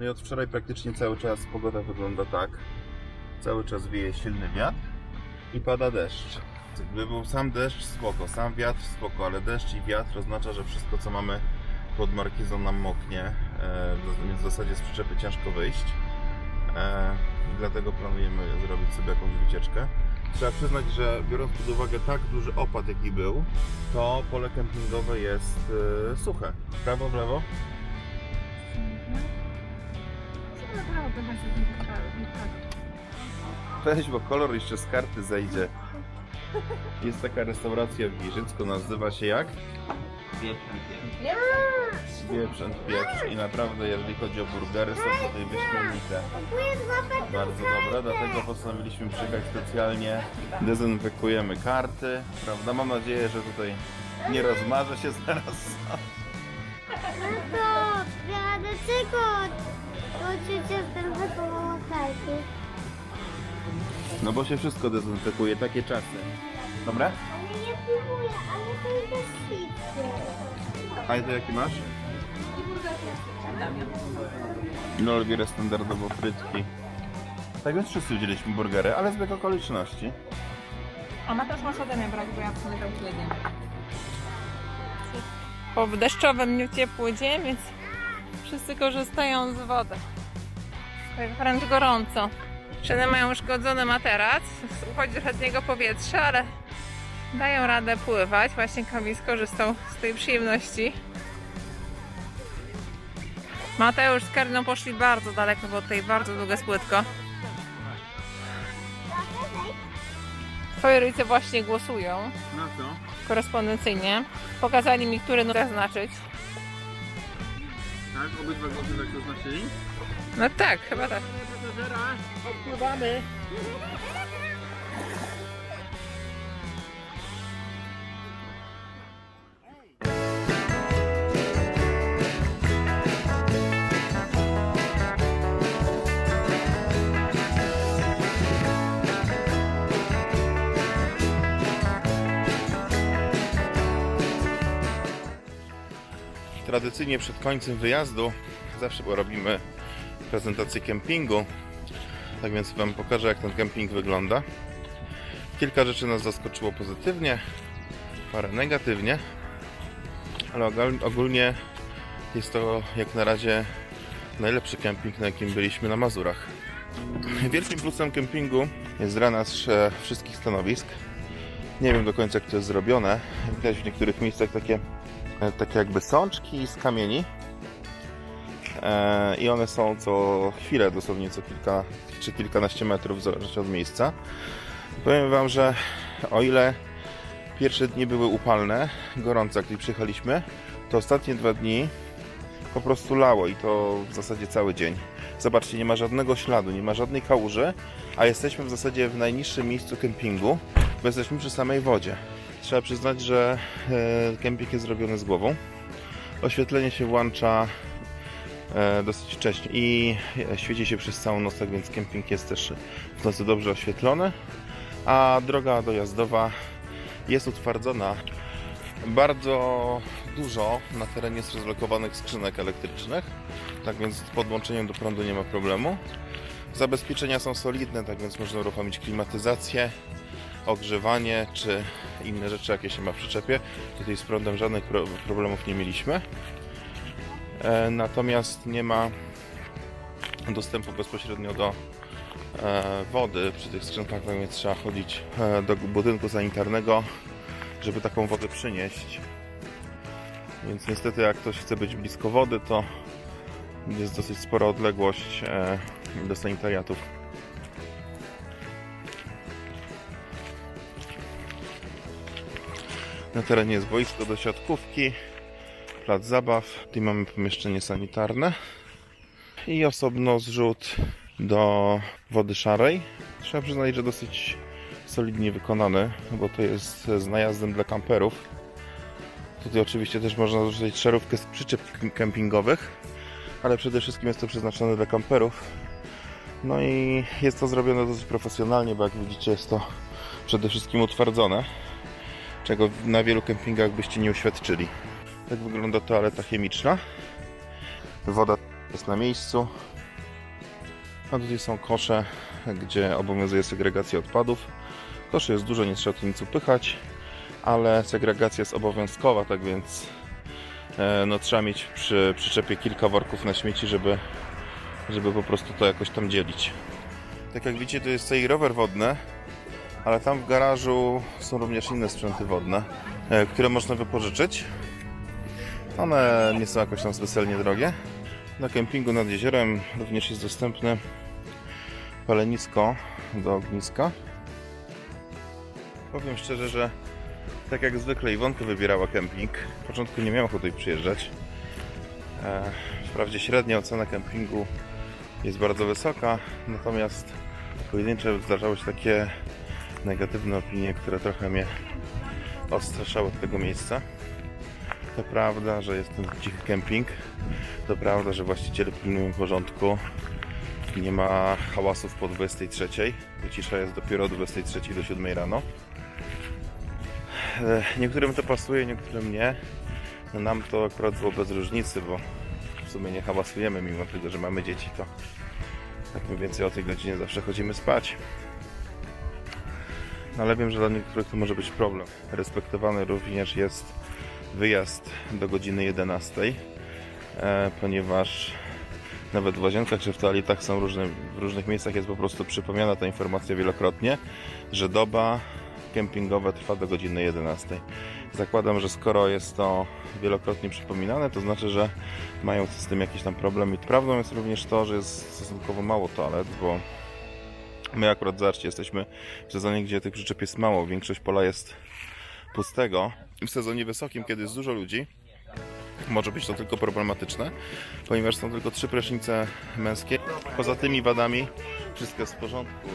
No i od wczoraj praktycznie cały czas pogoda wygląda tak. Cały czas wieje silny wiatr i pada deszcz. Gdyby był sam deszcz, spoko, sam wiatr, spoko, ale deszcz i wiatr oznacza, że wszystko co mamy pod markizą nam moknie, e, więc w zasadzie z przyczepy ciężko wyjść. E, dlatego planujemy zrobić sobie jakąś wycieczkę. Trzeba przyznać, że biorąc pod uwagę tak duży opad jaki był, to pole kempingowe jest e, suche. Prawo, w lewo? Weź, bo kolor jeszcze z karty zejdzie. Jest taka restauracja w Giżycku, nazywa się jak? And pieprz i naprawdę jeżeli chodzi o burgery są tutaj wyśmienite. Bardzo dobre, dlatego postanowiliśmy przyjechać specjalnie. Dezynfekujemy karty, prawda? Mam nadzieję, że tutaj nie rozmarzę się zaraz. No to, ja karty? No bo się wszystko dezynfekuje, takie czasy. Dobra? Ale nie próbuję, ale to jest pizzy. A to jaki masz? No lubię standardowo frytki. Tak więc wszyscy wzięliśmy burgery, ale z bieg okoliczności. Ona też masz ode mnie brać, bo ja w sumie tam nie Po deszczowym dniu ciepły dzień, więc wszyscy korzystają z wody. Tak wręcz gorąco. Dziewczyny mają uszkodzony materac, uchodzi od niego powietrze, ale dają radę pływać. Właśnie Kamil skorzystał z tej przyjemności. Mateusz z Karyną poszli bardzo daleko, bo tutaj bardzo długa jest płytko. Twoi rodzice właśnie głosują Na co? korespondencyjnie. Pokazali mi, który numer zaznaczyć. Tak? Obydwa głosy tak zaznaczyli? No tak, chyba tak. Odpływamy! Tradycyjnie przed końcem wyjazdu zawsze robimy prezentację kempingu. Tak więc Wam pokażę, jak ten kemping wygląda. Kilka rzeczy nas zaskoczyło pozytywnie, parę negatywnie, ale ogólnie jest to jak na razie najlepszy kemping, na jakim byliśmy na Mazurach. Wielkim plusem kempingu jest drenaż e, wszystkich stanowisk. Nie wiem do końca, jak to jest zrobione. Widać w niektórych miejscach takie, takie jakby sączki z kamieni. E, i one są co chwilę, dosłownie co kilka czy kilkanaście metrów w zależności od miejsca. Powiem Wam, że o ile pierwsze dni były upalne, gorące, tutaj przyjechaliśmy, to ostatnie dwa dni po prostu lało i to w zasadzie cały dzień. Zobaczcie, nie ma żadnego śladu, nie ma żadnej kałuży, a jesteśmy w zasadzie w najniższym miejscu kempingu, bo jesteśmy przy samej wodzie. Trzeba przyznać, że e, kemping jest zrobiony z głową. Oświetlenie się włącza e, dosyć wcześnie i e, świeci się przez całą noc, tak więc kemping jest też w nocy dobrze oświetlony, a droga dojazdowa jest utwardzona. Bardzo dużo na terenie jest rozlokowanych skrzynek elektrycznych, tak więc z podłączeniem do prądu nie ma problemu. Zabezpieczenia są solidne, tak więc można uruchomić klimatyzację, ogrzewanie czy inne rzeczy, jakie się ma w przyczepie. Tutaj z prądem żadnych pro- problemów nie mieliśmy. E, natomiast nie ma dostępu bezpośrednio do e, wody przy tych skrzynkach, więc trzeba chodzić e, do budynku sanitarnego, żeby taką wodę przynieść. Więc niestety jak ktoś chce być blisko wody, to jest dosyć spora odległość do sanitariatów. Na terenie jest boisko do siatkówki, plac zabaw. Tutaj mamy pomieszczenie sanitarne i osobno zrzut do wody szarej. Trzeba przyznać, że dosyć solidnie wykonany, bo to jest z najazdem dla kamperów. Tutaj oczywiście też można dorzucić szarówkę z przyczep kempingowych, ale przede wszystkim jest to przeznaczone dla kamperów. No i jest to zrobione dosyć profesjonalnie, bo jak widzicie jest to przede wszystkim utwardzone, czego na wielu kempingach byście nie uświadczyli. Tak wygląda toaleta chemiczna. Woda jest na miejscu. A tutaj są kosze, gdzie obowiązuje segregacja odpadów. Koszy jest dużo, nie trzeba tu nic upychać, ale segregacja jest obowiązkowa, tak więc e, no, trzeba mieć przy przyczepie kilka worków na śmieci, żeby, żeby po prostu to jakoś tam dzielić. Tak jak widzicie, to jest tutaj rower wodny, ale tam w garażu są również inne sprzęty wodne, e, które można wypożyczyć. One nie są jakoś tam specjalnie drogie. Na kempingu nad jeziorem również jest dostępne palenisko do ogniska. Powiem szczerze, że tak jak zwykle Iwonka wybierała kemping. W początku nie miała tutaj przyjeżdżać. E, Wprawdzie średnia ocena kempingu jest bardzo wysoka, natomiast pojedyncze zdarzały się takie negatywne opinie, które trochę mnie odstraszały od tego miejsca. To prawda, że jest to cichy kemping. To prawda, że właściciele pilnują porządku. Nie ma hałasów po 23. Wycisza jest dopiero od 23 do 7 rano. E, Niektórym to pasuje, niektórym nie. No nam to akurat było bez różnicy, bo w sumie nie hałasujemy, mimo tego, że mamy dzieci, to tak mniej więcej o tej godzinie zawsze chodzimy spać. No ale wiem, że dla niektórych to może być problem. Respektowany również jest wyjazd do godziny 11, e, ponieważ nawet w łazienkach czy w toaletach są różne, w różnych miejscach jest po prostu przypomniana ta informacja wielokrotnie, że doba kempingowa trwa do godziny 11. Zakładam, że skoro jest to wielokrotnie przypominane, to znaczy, że mają z tym jakiś tam problem. I prawdą jest również to, że jest stosunkowo mało toalet, bo my akurat, zobaczcie, jesteśmy w sezonie, gdzie tych przyczep jest mało. Większość pola jest pustego. W sezonie wysokim, kiedy jest dużo ludzi, może być to tylko problematyczne, ponieważ są tylko trzy prysznice męskie. Poza tymi wadami wszystko jest w porządku.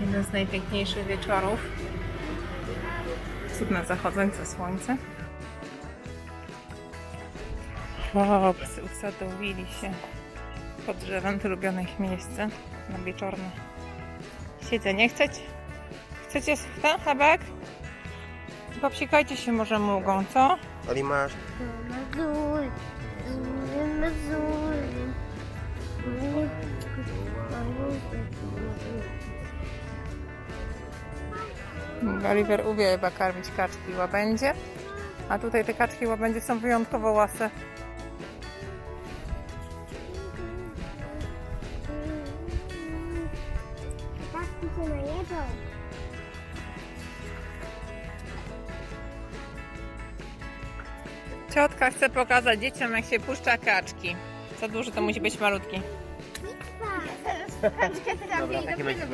Jeden z najpiękniejszych wieczorów. Cudne zachodzące słońce. Chłopcy usadowili się pod drzewem, to ulubione ich miejsce na wieczorne siedzenie. Chcecie? Chcecie ten chlebek? Popsikajcie się może mługą, co? Ali masz? Mazur. Mazur. Oliver uwielbia karmić kaczki i łabędzie. A tutaj te kaczki i łabędzie są wyjątkowo łase. Ciotka chce pokazać dzieciom, jak się puszcza kaczki. Co duży, to musi być malutki. Dobra, takie będzie.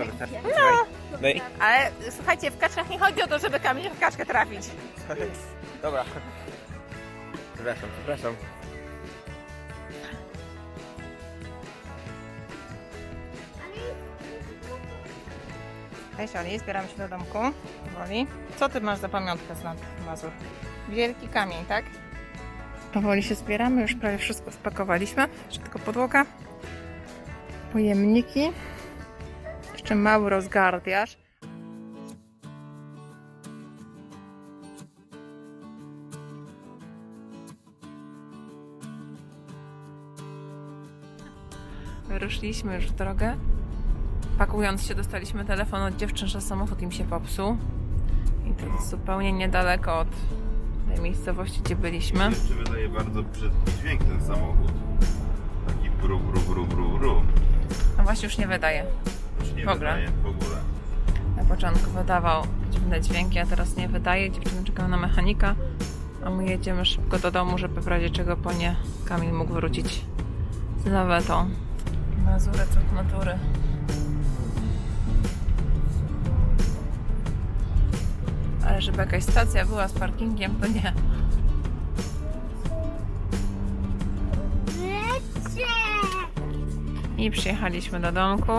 No. No i... Ale słuchajcie, w kaczkach nie chodzi o to, żeby kamień w kaczkę trafić. Dobra. Przepraszam, przepraszam. Cześć Oli, zbieramy się do domku. Powoli. Co ty masz za pamiątkę z nad Mazur? Wielki kamień, tak? Powoli się zbieramy, już prawie wszystko spakowaliśmy. Jeszcze tylko podłoga. Pojemniki. Jeszcze mały rozgardiaż. Wyruszyliśmy już w drogę. Pakując się, dostaliśmy telefon od dziewczyn, że samochód im się popsuł. I to jest zupełnie niedaleko od tej miejscowości, gdzie byliśmy. Jeszcze wydaje bardzo brzydki dźwięk ten samochód. Taki bru, bru, bru, bru, bru. No właśnie już nie wydaje. Już nie W ogóle. wydaje w ogóle. Na początku wydawał dziwne dźwięki, a teraz nie wydaje. Dziewczyny czekają na mechanika, a my jedziemy szybko do domu, żeby w razie czego po nie Kamil mógł wrócić z lawetą. Mazury cud natury. Żeby jakaś stacja była z parkingiem, to nie. I przyjechaliśmy do domku.